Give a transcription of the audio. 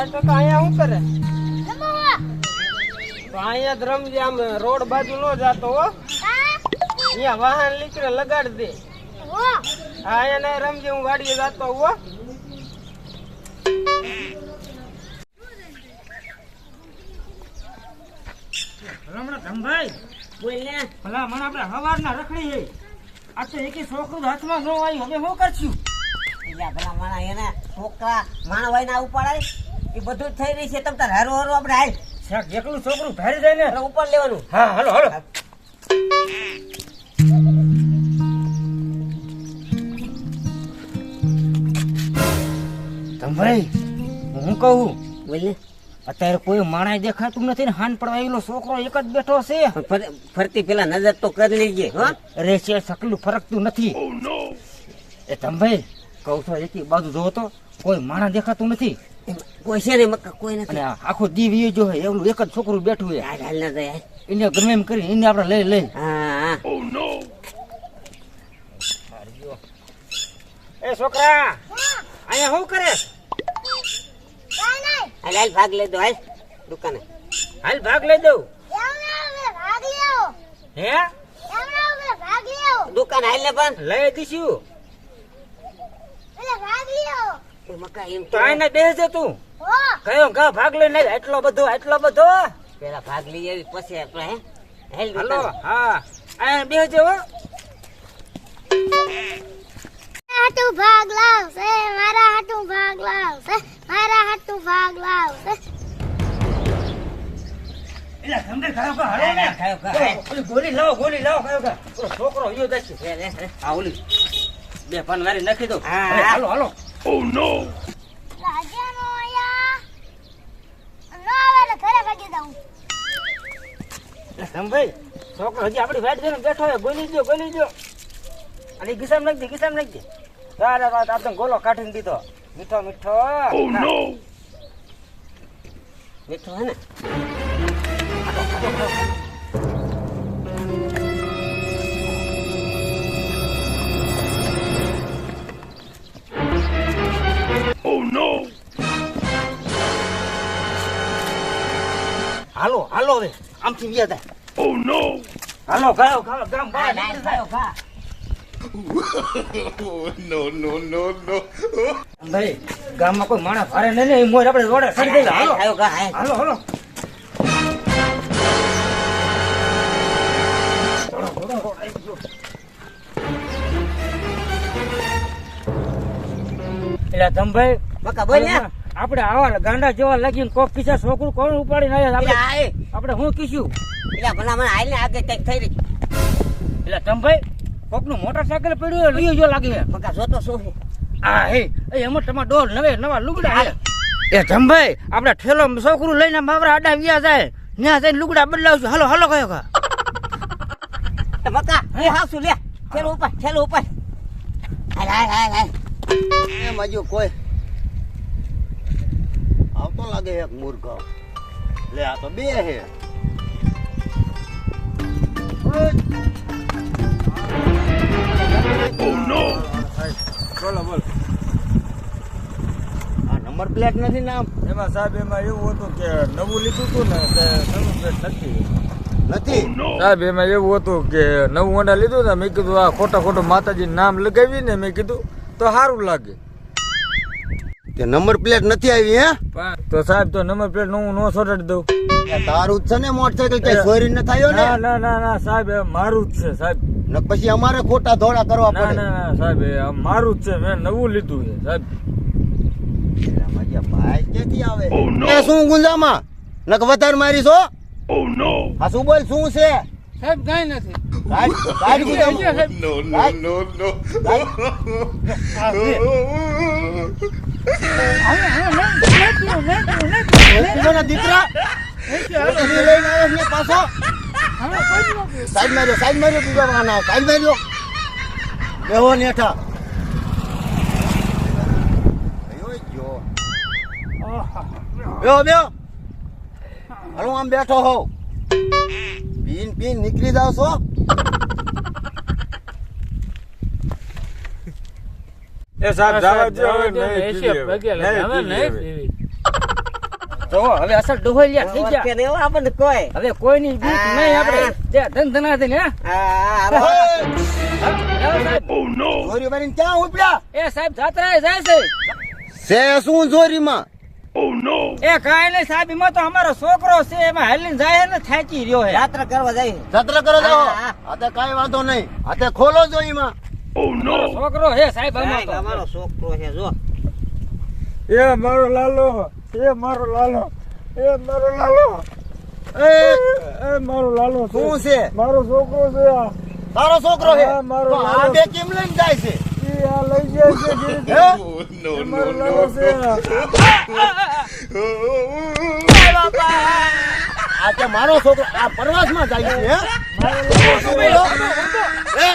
અહીંયા શું કરે? તો અહીંયા જ રમજે આમ રોડ બાજુ નો જાતો હો. અહીંયા વાહન લીકરે લગાડ દે. હો. હા અહીંયા રમજે હું વાડીએ જાતો હો. હમણાં ધમભાઈ બોલ ને. ભલા મને આપણે હવારના રખડી છે આ તો એકે છોકરું હાથમાં ન આવ્યું હવે શું કરશું? એટલે ભલા માણા એને છોકરા માણા હોય ના ઉપાડાય. એ બધું જ થઈ રહી છે. તમ તાર હારો હરો આપણે હાલ. શાક એકલું છોકરું ભારી જાય ને. ઉપર લેવાનું. હા હાલો હાલો. ધમભાઈ હું કહું બોલે અત્યારે કોઈ માણસ દેખાતું નથી ને હાન પડવાયેલો છોકરો એક જ બેઠો છે. ફરતી પેલા નજર તો કરી લેજે હો. અરે છે સકલું ફરકતું નથી. એ તમભાઈ કહું છો એકી બાજુ જોવો તો કોઈ માણસ દેખાતું નથી. કોઈ છે ને મક્કા કોઈ નથી. આખો દીવ જો હે એવું એક જ છોકરું બેઠું છે હાલ હાલ ના જાય. એને ગમે એમ કરી એને આપણે લઈ લઈ. હા. હા એ છોકરા અહીંયા શું કરે? હાલ હાલ ભાગ લઈ દો હાલ દુકાને. હાલ ભાગ લઈ દઉં. હે? દુકાન હાલ ને પણ લઈ દઈશું. ભાગ એમ તો આઈને બેસ તું. કયો કા ભાગ લઈને આવી? એટલો બધો એટલો બધો? પેલા ભાગ લઈ આવી પછી આપણે હે હાલ હા. અહીંયા બેસ હો. હાટુ ભાગ લાવશે મારા હાટુ ભાગ લાવશે મારા હાટુ ભાગ લાવશે. એટલે સમજે ખાયો કા હાલો ને. ખાયો કા, ઓલો, હાલ. ઓલી ગોળી લાવો ગોળી લાવો ખાયો કા છોકરો યો લે. આ ઓલી. બે પાન મારી નાખી દો. હા. અરે, હાલો હાલો રાજાનો આયા ન આવે ઘરે ભાગી એટલે સમભાઈ છોકરો હજી આપણી વાઈટ જોઈને બેઠો હોય ગોલી દો ગોલી દો અને ગીસામ નાખી દે ગીસામ નાખી દે તારે વાત આ તો ગોલો કાઢીને દીધો. મીઠો મીઠો. મીઠું હે ને? હાલો હાલો હવે આમથી વ્યા નો હાલો ગાયો ગાયો ગામ બહાર હાલ, હાલ, નો નો નો. ભાઈ ગામમાં કોઈ માણસ ફારે નહીં ને મોર આપણે રોડે ફરી દઈએ. હાલો. હાલો ખા, હાલ. હાલો હાલો. એટલે ધમભાઈ બકા બોલ ને આપણે આવા ગાંડા જેવા લાગીને કોક કિસ્સા છોકરું કોણ ઉપાડી નાખે આપડે આપડે હું એ. આપણે શું કીધું? એટલે ભલા મને આઈ ને આગળ કંઈક થઈ રહી. એટલે ધમભાઈ કોકનું મોટરસાયકલ પડ્યું હોય, લઈ જો લાગે. મકા જોતો શું છે? આ હે એ એમાં તમારા ડોલ નવે નવા લુગડા હે. એ ધમભાઈ આપણે ઠેલો છોકરું લઈને માવરા આડા વ્યા જાય. ત્યાં જઈને લુગડા બદલાવશું હાલો હલો કયો કા. મકા હું હાસું લે. ઠેલો ઉપર ઠેલો ઉપર. હાલ હાલ હાલ હાલ. એમ કોઈ આવતો લાગે એક મૂર્ખ. લે આ તો બે હે. બોલો. બોલો આ નંબર પ્લેટ નથી નામ? એમાં સાહેબ એમાં એવું હતું કે નવું લીધું હતું ને તે નવું પ્લેટ નથી. નથી? સાહેબ એમાં એવું હતું કે નવું ઓંડા લીધું ને મેં કીધું આ ખોટા ખોટું માતાજી નામ લગાવી ને મેં કીધું તો સારું લાગે. તે નંબર પ્લેટ નથી આવી હે? તો સાહેબ તો નંબર પ્લેટનું નો સોટાડી દઉં. તારું જ છે ને મોટરસાયકલ કે ચોરી ન થયો ને? ના ના ના ના સાહેબ મારું જ છે સાહેબ. ને પછી અમારે ખોટા ધોળા કરવા પડે. ના ના સાહેબ મારું જ છે મેં નવું લીધું છે સાહેબ. ભાઈ ક્યાંથી આવે? એ શું ગુંજામાં? નક વધારે મારી છો હા શું બોલ શું છે? સાહેબ કઈ નથી. દીકરા. પાછો. સાઈડ માર્યો સાઈડ માર્યો બીજા વાહન સાઈડ માર્યો. બેહો નેઠા. બેહો બેહો. હાલો આમ બેઠો હો પીન પીન નીકળી જાવ છો. એ સાહેબ જવા દો હવે નહીં પીવી હવે. નહીં પીવી. જો હવે. અસર ડોહોલિયા થઈ ગયા. કે નહીં આપણને કોઈ. હવે કોઈની બીક નહીં આપણે. જે ધન ધના દે ને. ચોરી મારીને ક્યાં ઉપડ્યા? એ સાહેબ જાત્રાએ જાય છે. સે શું ચોરીમાં એ કાંઈ નહીં સાહેબ એમાં તો અમારો છોકરો છે એમાં હાલીને જાય ને થાકી રહ્યો હે યાત્રા કરવા જાય સત્ર કરો જાઓ? હા, હા. કાંઈ વાંધો નહીં. ખોલો જો એમાં. અમારો છોકરો હે સાહેબ અમારો છોકરો છે જો. એ મારો લાલો. એ મારો લાલો. એ મારો લાલો. એ એ મારો લાલો શું છે? મારો છોકરો છે આ. તારો છોકરો છે? મારો આ બે કેમ લઈને જાય છે? આ લઈ જાય છે. આ તે મારો છોકરો આ પ્રવાસમાં જાય છે. હે?